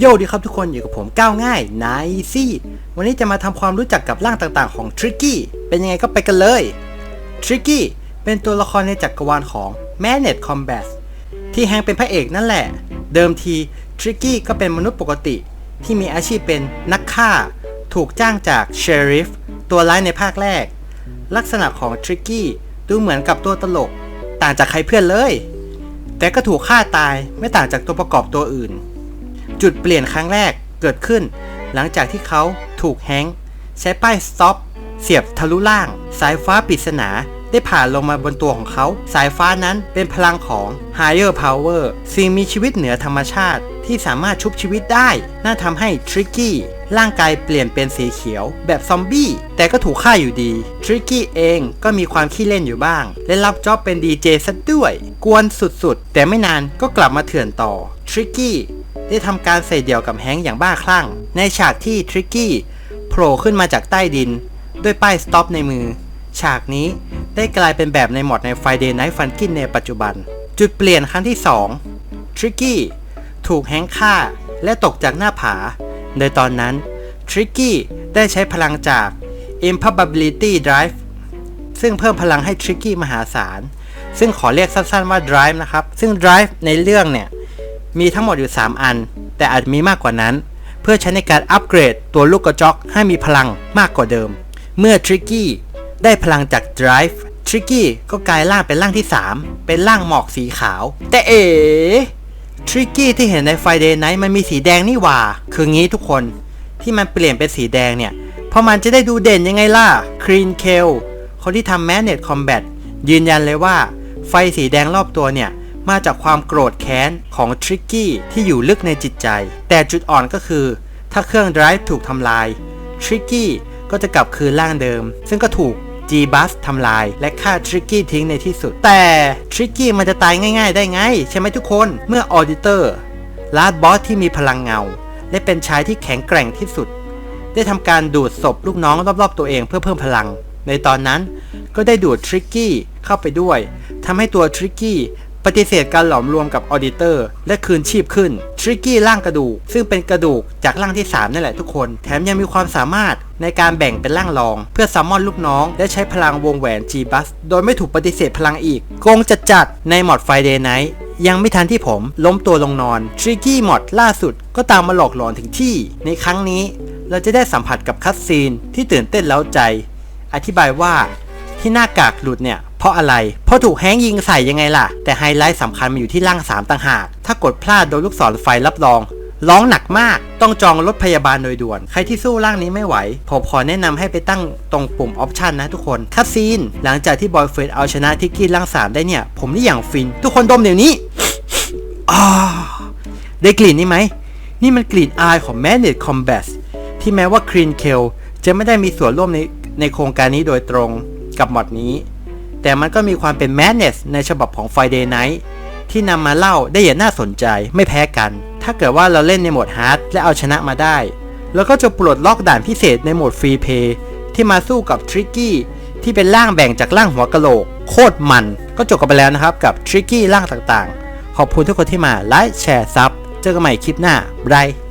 โยดีครับทุกคนอยู่กับผมก้าวง่ายนายซี่วันนี้จะมาทำความรู้จักกับร่างต่างๆของทริกกี้เป็นยังไงก็ไปกันเลยทริกกี้เป็นตัวละครในจักรวาลของ m a n e t Combat ที่แฮงเป็นพระเอกนั่นแหละ เดิมทีทริกกี้ก็เป็นมนุษย์ปกติ ที่มีอาชีพเป็นนักฆ่า ถูกจ้างจากเชอริฟตัวร้ายในภาคแรก ลักษณะของทริกกี้ดูเหมือนกับตัวตลก ต่างจากใครเพื่อนเลย แต่ก็ถูกฆ่าตายไม่ต่างจากตัวประกอบตัวอื่น จุดเปลี่ยนครั้งแรกเกิดขึ้น หลังจากที่เขาถูกแฮงค์ใช้ป้าย stop เสียบทะลุล่าง สายฟ้าปริศนาได้ผ่านลงมาบนตัวของเขา สายฟ้านั้นเป็นพลังของ higher power สิ่งมีชีวิตเหนือธรรมชาติ ที่สามารถชุบชีวิตได้ น่าทำให้ทริกกี้ร่างกายเปลี่ยนเป็นสีเขียว แบบซอมบี้ แต่ก็ถูกฆ่าอยู่ดีทริกกี้เองก็มีความขี้เล่นอยู่บ้าง และรับจ็อบเป็นดีเจซะด้วย กวนสุดๆ แต่ไม่นานก็กลับมาเถื่อนต่อทริกกี้ ได้ทำการใส่เดี่ยวกับแฮงค์อย่างบ้าคลั่ง ในฉากที่ทริกกี้โผล่ขึ้นมาจากใต้ดิน ด้วยป้ายสต็อปในมือ ฉากนี้ได้กลายเป็นแบบในหมอดใน Friday Night Funkin' ในปัจจุบัน จุดเปลี่ยนครั้งที่ 2 ทริกกี้ถูกแฮงค์ฆ่าและตกจากหน้าผา โดยตอนนั้นทริกกี้ได้ใช้พลังจาก Improbability Drive ซึ่งเพิ่มพลังให้ทริกกี้มหาศาล ซึ่งขอเรียกสั้นๆว่า Drive นะครับ ซึ่ง Drive ในเรื่องเนี่ย มีทั้งหมดอยู่ 3 อัน แต่อาจมีมากกว่านั้น เพื่อใช้ในการอัปเกรดตัวลูกกระจอกให้มีพลังมากกว่าเดิม เมื่อทริกกี้ได้พลังจาก Drive ทริกกี้ก็กลายร่างเป็นร่างที่ 3 เป็นร่างหมอกสีขาว แต่เอ๋ทริกกี้ที่เห็นใน Friday Night มันมีสีแดงนี่หว่า คืองี้ทุกคนที่มันเปลี่ยนเป็นสีแดงเนี่ย เพราะมันจะได้ดูเด่นยังไงล่ะครีนเคลคนที่ทำ Manet Combat ยืนยันเลยว่า ไฟสีแดงรอบตัวเนี่ย มาจากความโกรธแค้นของทริกกี้ที่อยู่ลึกในจิตใจ แต่จุดอ่อนก็คือ ถ้าเครื่อง Drive ถูกทำลายทริกกี้ก็จะกลับคืนร่างเดิม ซึ่งก็ถูก G Bus ทำลาย และฆ่าทริกกี้ทิ้งในที่สุด แต่ทริกกี้มันจะตายง่าย ๆ ได้ไง ใช่ไหมทุกคนเมื่อออดิเตอร์ลาดบอสที่มีพลังเงา และเป็นชายที่แข็งแกร่งที่สุด ได้ทำการดูดศพลูกน้องรอบๆตัวเองเพื่อเพิ่มพลัง ในตอนนั้นก็ได้ดูดทริกกี้เข้าไปด้วยทำให้ตัวทริกกี้ ปฏิเสธการหลอมรวมกับออดิเตอร์ และคืนชีพขึ้นทริกกี้ร่างกระดูก ซึ่งเป็นกระดูกจากร่างที่ 3 นั่นแหละทุกคน แถมยังมีความสามารถในการแบ่งเป็นร่างรอง เพื่อซัมมอนลูกน้อง และใช้พลังวงแหวน G Bus โดยไม่ถูกปฏิเสธพลังอีกโกงจัดจัดในหมอด Friday Night ยังไม่ทันที่ผมล้มตัวลงนอนทริกกี้มอดล่าสุดก็ตามมาหลอกหลอนถึงที่ ในครั้งนี้เราจะได้สัมผัสกับคัตซีนที่ตื่นเต้นเล้าใจ อธิบายว่าที่หน้ากากหลุดเนี่ย ราะอะไร เพราะถูกแฮงยิงใส่ยังไงล่ะ แต่ไฮไลท์สำคัญมันอยู่ที่ร่าง 3ต่างหาก ถ้ากดพลาดโดนลูกศรไฟรับรอง ร้องหนักมาก ต้องจองรถพยาบาลโดยด่วน ใครที่สู้ร่างนี้ไม่ไหว ผมขอแนะนำให้ไปตั้งตรงปุ่มออปชันนะทุกคนคัตซีน หลังจากที่บอยเฟรดเอาชนะทิกกี้ร่างสามได้เนี่ย ผมนี่อย่างฟิน ทุกคนดมเดี๋ยวนี้อ่าได้กลิ่นนี่ไหม นี่มันกลิ่นอายของ Manet Combat ที่แม้ว่า Clean k e l จะไม่ได้มีส่วนร่วมในในโครงการนี้โดยตรงกับหมอดนี้ แต่มันก็มีความเป็น Madness ในฉบับของ Friday Night ที่นำมาเล่าได้อย่างน่าสนใจไม่แพ้กัน ถ้าเกิดว่าเราเล่นในโหมดฮาร์ดและเอาชนะมาได้ แล้วก็จะปลดล็อกด่านพิเศษในโหมดฟรีเพย์ที่มาสู้กับทริกกี้ที่เป็นร่างแบ่งจากร่างหัวกะโหลก โคตรมัน ก็จบกันไปแล้วนะครับกับทริกกี้ร่างต่างๆ ขอบคุณทุกคนที่มาไลค์แชร์ซับเจอกันใหม่คลิปหน้าบาย